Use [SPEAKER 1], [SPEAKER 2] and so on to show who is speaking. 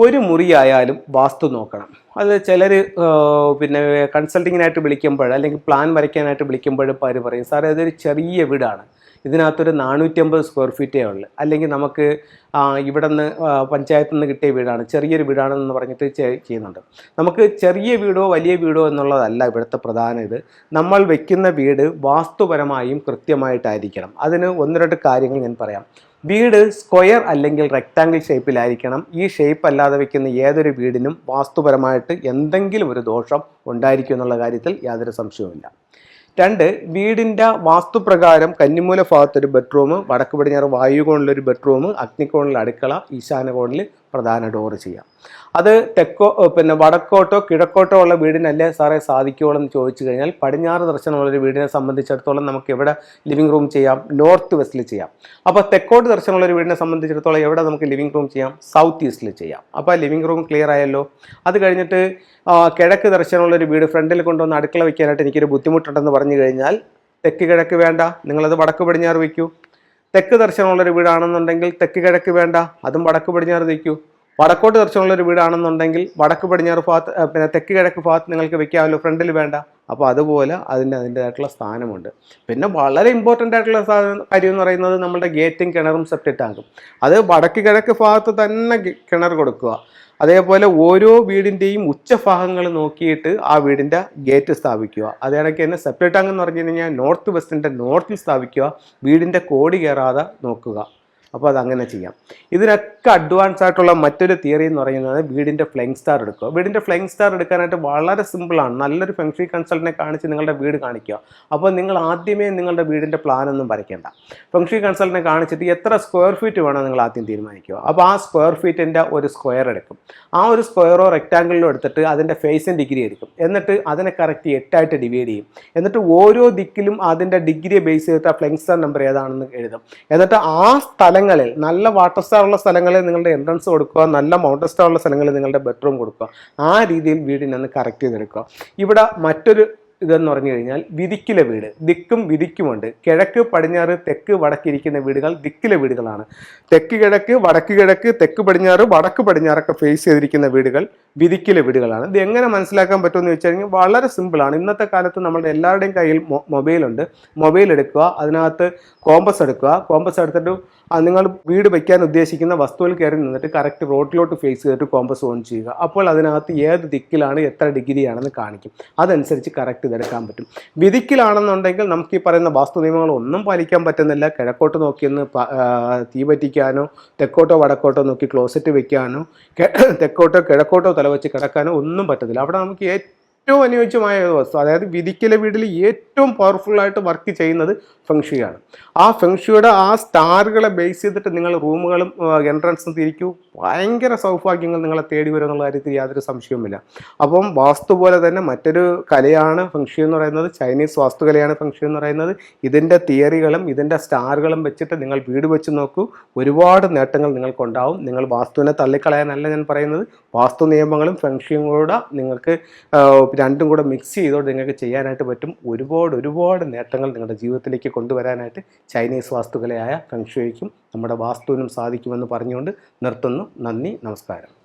[SPEAKER 1] ഒരു മുറിയായാലും വാസ്തു നോക്കണം. അത് ചിലർ പിന്നെ കൺസൾട്ടിങ്ങിനായിട്ട് വിളിക്കുമ്പോൾ അല്ലെങ്കിൽ പ്ലാൻ വരയ്ക്കാനായിട്ട് വിളിക്കുമ്പോൾ അവർ പറയും സാറേ അതൊരു ചെറിയ വീടാണ്. ഇതിനകത്തൊരു നാനൂറ്റമ്പത് സ്ക്വയർ ഫീറ്റേ ഉള്ളു. അല്ലെങ്കിൽ നമുക്ക് ഇവിടെ നിന്ന് പഞ്ചായത്തിൽ നിന്ന് കിട്ടിയ വീടാണ് ചെറിയൊരു വീടാണെന്ന് പറഞ്ഞിട്ട് ചെയ്യുന്നുണ്ട്. നമുക്ക് ചെറിയ വീടോ വലിയ വീടോ എന്നുള്ളതല്ല ഇവിടുത്തെ പ്രധാന ഇത്. നമ്മൾ വെക്കുന്ന വീട് വാസ്തുപരമായും കൃത്യമായിട്ടായിരിക്കണം. അതിന് ഒന്ന് രണ്ട് കാര്യങ്ങൾ ഞാൻ പറയാം. വീട് സ്ക്വയർ അല്ലെങ്കിൽ റെക്റ്റാങ്കിൾ ഷേപ്പിലായിരിക്കണം ഈ ഷേപ്പ് അല്ലാതെ വെക്കുന്ന ഏതൊരു വീടിനും വാസ്തുപരമായിട്ട് എന്തെങ്കിലും ഒരു ദോഷം ഉണ്ടായിരിക്കും എന്നുള്ള കാര്യത്തിൽ യാതൊരു സംശയവുമില്ല. രണ്ട് വീടിന്റെ വാസ്തുപ്രകാരം കന്നിമൂല ഭാഗത്തൊരു ബെഡ്റൂം വടക്ക് പടിഞ്ഞാറ് വായുകോണിലൊരു ബെഡ്റൂം അഗ്നികോണിൽ അടുക്കള ഈശാന കോണിൽ പ്രധാന ഡോറ് ചെയ്യാം. അത് തെക്കോ പിന്നെ വടക്കോട്ടോ കിഴക്കോട്ടോ ഉള്ള വീടിനല്ലേ സാറേ സാധിക്കുകയുള്ളൂ എന്ന് ചോദിച്ചു കഴിഞ്ഞാൽ പടിഞ്ഞാറ് ദർശനമുള്ളൊരു വീടിനെ സംബന്ധിച്ചിടത്തോളം നമുക്ക് എവിടെ ലിവിംഗ് റൂം ചെയ്യാം നോർത്ത് വെസ്റ്റിൽ ചെയ്യാം. അപ്പോൾ തെക്കോട്ട് ദർശനമുള്ളൊരു വീടിനെ സംബന്ധിച്ചിടത്തോളം എവിടെ നമുക്ക് ലിവിംഗ് റൂം ചെയ്യാം? സൗത്ത് ഈസ്റ്റിൽ ചെയ്യാം. അപ്പോൾ ലിവിംഗ് റൂം ക്ലിയർ ആയല്ലോ? അത് കഴിഞ്ഞിട്ട് കിഴക്ക് ദർശനമുള്ളൊരു വീട് ഫ്രണ്ടിൽ കൊണ്ടുവന്ന് അടുക്കള വയ്ക്കാനായിട്ട് എനിക്കൊരു ബുദ്ധിമുട്ടുണ്ടെന്ന് പറഞ്ഞു കഴിഞ്ഞാൽ തെക്ക് കിഴക്ക് വേണ്ട നിങ്ങളത് വടക്ക് പടിഞ്ഞാറ് വയ്ക്കൂ. തെക്ക് ദർശനമുള്ളൊരു വീടാണെന്നുണ്ടെങ്കിൽ തെക്ക് കിഴക്ക് വേണ്ട അതും വടക്ക് പടിഞ്ഞാറ് വയ്ക്കൂ വടക്കോട്ട് ദർശനമുള്ളൊരു വീടാണെന്നുണ്ടെങ്കിൽ വടക്ക് പടിഞ്ഞാറ് ഭാഗത്ത് പിന്നെ തെക്ക് കിഴക്ക് ഭാഗത്ത് നിങ്ങൾക്ക് വെക്കാമല്ലോ ഫ്രണ്ടിൽ വേണ്ട. അപ്പോൾ അതുപോലെ അതിന്റെ അതിന്റെതായിട്ടുള്ള സ്ഥാനമുണ്ട്. പിന്നെ വളരെ ഇമ്പോർട്ടന്റ് ആയിട്ടുള്ള സാധനം കാര്യം എന്ന് പറയുന്നത് നമ്മുടെ ഗേറ്റും കിണറും സെപ്റ്റ് ടാങ്കും അത് വടക്ക് കിഴക്ക് ഭാഗത്ത് തന്നെ കിണർ കൊടുക്കുക. അതേപോലെ ഓരോ വീടിന്റെയും ഉച്ചഭാഗങ്ങൾ നോക്കിയിട്ട് ആ വീടിന്റെ ഗേറ്റ് സ്ഥാപിക്കുക. അതേ തന്നെ സെപ്പറേറ്റ് ടാങ്ക് എന്ന് പറഞ്ഞു കഴിഞ്ഞാൽ നോർത്ത് വെസ്റ്റിന്റെ നോർത്തിൽ സ്ഥാപിക്കുക. വീടിന്റെ കോടി കയറാതെ നോക്കുക. അപ്പോൾ അതങ്ങനെ ചെയ്യാം. ഇതിനൊക്കെ അഡ്വാൻസ് ആയിട്ടുള്ള മറ്റൊരു തിയറി എന്ന് പറയുന്നത് വീടിന്റെ ഫ്ലൈങ് സ്റ്റാർ എടുക്കുക. വീടിന്റെ ഫ്ലൈങ് സ്റ്റാർ എടുക്കാനായിട്ട് വളരെ സിമ്പിളാണ് നല്ലൊരു ഫെങ്ഷി കൺസൾട്ടിനെ കാണിച്ച് നിങ്ങളുടെ വീട് കാണിക്കുക. അപ്പോൾ നിങ്ങൾ ആദ്യമേ നിങ്ങളുടെ വീടിന്റെ പ്ലാൻ ഒന്നും വരയ്ക്കേണ്ട. ഫെങ്ഷി കൺസൾട്ടിനെ കാണിച്ചിട്ട് എത്ര സ്ക്വയർ ഫീറ്റ് വേണം നിങ്ങൾ ആദ്യം തീരുമാനിക്കുക. അപ്പോൾ ആ സ്ക്വയർ ഫീറ്റിന്റെ ഒരു സ്ക്വയർ എടുക്കും. ആ ഒരു സ്ക്വയറോ റെക്റ്റാങ്കിളിലോ എടുത്തിട്ട് അതിന്റെ ഫേസിൻ ഡിഗ്രി എടുക്കും. എന്നിട്ട് അതിനെ കറക്റ്റ് എട്ടായിട്ട് ഡിവൈഡ് ചെയ്യും. എന്നിട്ട് ഓരോ ദിക്കിലും അതിന്റെ ഡിഗ്രിയെ ബേസ് ചെയ്തിട്ട് ആ ഫ്ലൈങ് സ്റ്റാർ നമ്പർ ഏതാണെന്ന് എഴുതും. എന്നിട്ട് ആ സ്ഥലങ്ങളിൽ നല്ല വാട്ടർ സ്റ്റാർ ഉള്ള സ്ഥലങ്ങളിൽ നിങ്ങളുടെ എൻട്രൻസ് കൊടുക്കുക നല്ല മൗണ്ടൻ സ്റ്റാർ ഉള്ള സ്ഥലങ്ങളിൽ നിങ്ങളുടെ ബെഡ്റൂം കൊടുക്കുക. ആ രീതിയിൽ വീടിനെ വീടിനൊന്ന് കറക്റ്റ് ചെയ്തെടുക്കുക. ഇവിടെ മറ്റൊരു ഇതെന്ന് പറഞ്ഞു കഴിഞ്ഞാൽ വിധിക്കിലെ വീട്. ദിക്കും വിധിക്കുമുണ്ട്. കിഴക്ക് പടിഞ്ഞാറ് തെക്ക് വടക്കിരിക്കുന്ന വീടുകൾ ദിക്കിലെ വീടുകളാണ്. തെക്ക് കിഴക്ക് വടക്ക് കിഴക്ക് തെക്ക് പടിഞ്ഞാറ് വടക്ക് പടിഞ്ഞാറൊക്കെ ഫേസ് ചെയ്തിരിക്കുന്ന വീടുകൾ വിധിക്കിലെ വീടുകളാണ്. ഇത് എങ്ങനെ മനസ്സിലാക്കാൻ പറ്റുമെന്ന് വെച്ച് കഴിഞ്ഞാൽ വളരെ സിമ്പിളാണ് ഇന്നത്തെ കാലത്ത് നമ്മുടെ എല്ലാവരുടെയും കയ്യിൽ മൊബൈലുണ്ട് മൊബൈൽ എടുക്കുക അതിനകത്ത് കോമ്പസ് എടുക്കുക. കോമ്പസ് എടുത്തിട്ട് നിങ്ങൾ വീട് വയ്ക്കാൻ ഉദ്ദേശിക്കുന്ന വസ്തുവിൽ കയറി നിന്നിട്ട് കറക്റ്റ് റോഡിലോട്ട് ഫേസ് ചെയ്തിട്ട് കോമ്പസ് ഓൺ ചെയ്യുക. അപ്പോൾ അതിനകത്ത് ഏത് ദിക്കിലാണ് എത്ര ഡിഗ്രിയാണെന്ന് കാണിക്കും. അതനുസരിച്ച് കറക്റ്റ് ഇതെടുക്കാൻ പറ്റും. വിധിക്കിലാണെന്നുണ്ടെങ്കിൽ നമുക്ക് ഈ പറയുന്ന വാസ്തു നിയമങ്ങൾ ഒന്നും പാലിക്കാൻ പറ്റുന്നില്ല. കിഴക്കോട്ട് നോക്കിയൊന്ന് തീ പറ്റിക്കാനോ തെക്കോട്ടോ വടക്കോട്ടോ നോക്കി ക്ലോസറ്റ് വെക്കാനോ തെക്കോട്ടോ കിഴക്കോട്ടോ തലവെച്ച് കിടക്കാനോ ഒന്നും പറ്റത്തില്ല. അവിടെ നമുക്ക് ഏറ്റവും അനുയോജ്യമായ വസ്തു അതായത് വിധിക്കലെ വീട്ടിൽ ഏറ്റവും പവർഫുള്ളായിട്ട് വർക്ക് ചെയ്യുന്നത് ഫെങ്ഷിയാണ് ആ ഫെങ്ഷിയുടെ ആ സ്റ്റാറുകളെ ബേസ് ചെയ്തിട്ട് നിങ്ങൾ റൂമുകളും എൻട്രൻസും തിരിക്കൂ. ഭയങ്കര സൗഭാഗ്യങ്ങൾ നിങ്ങളെ തേടി വരും എന്നുള്ള കാര്യത്തിൽ യാതൊരു സംശയവുമില്ല. അപ്പം വാസ്തു പോലെ തന്നെ മറ്റൊരു കലയാണ് ഫംഗ്ഷൻ എന്ന് പറയുന്നത്. ചൈനീസ് വാസ്തുകലയാണ് ഫംഗ്ഷൻ എന്ന് പറയുന്നത്. ഇതിന്റെ തിയറികളും ഇതിന്റെ സ്റ്റാറുകളും വെച്ചിട്ട് നിങ്ങൾ വീട് വെച്ച് നോക്കൂ. ഒരുപാട് നേട്ടങ്ങൾ നിങ്ങൾക്കുണ്ടാവും. നിങ്ങൾ വാസ്തുവിനെ തള്ളിക്കളയാനല്ല ഞാൻ പറയുന്നത്. വാസ്തു നിയമങ്ങളും ഫംഗ്ഷനും കൂടെ നിങ്ങൾക്ക് രണ്ടും കൂടെ മിക്സ് ചെയ്തുകൊണ്ട് നിങ്ങൾക്ക് ചെയ്യാനായിട്ട് പറ്റും. ഒരുപാട് ഒരുപാട് നേട്ടങ്ങൾ നിങ്ങളുടെ ജീവിതത്തിലേക്ക് കൊണ്ടുവരാനായിട്ട് ചൈനീസ് വാസ്തുകലയായ ഫംഗ്ഷയ്ക്കും നമ്മുടെ വാസ്തുവിനും സാധിക്കുമെന്ന് പറഞ്ഞുകൊണ്ട് നിർത്തുന്നു. നന്ദി നമസ്കാരം.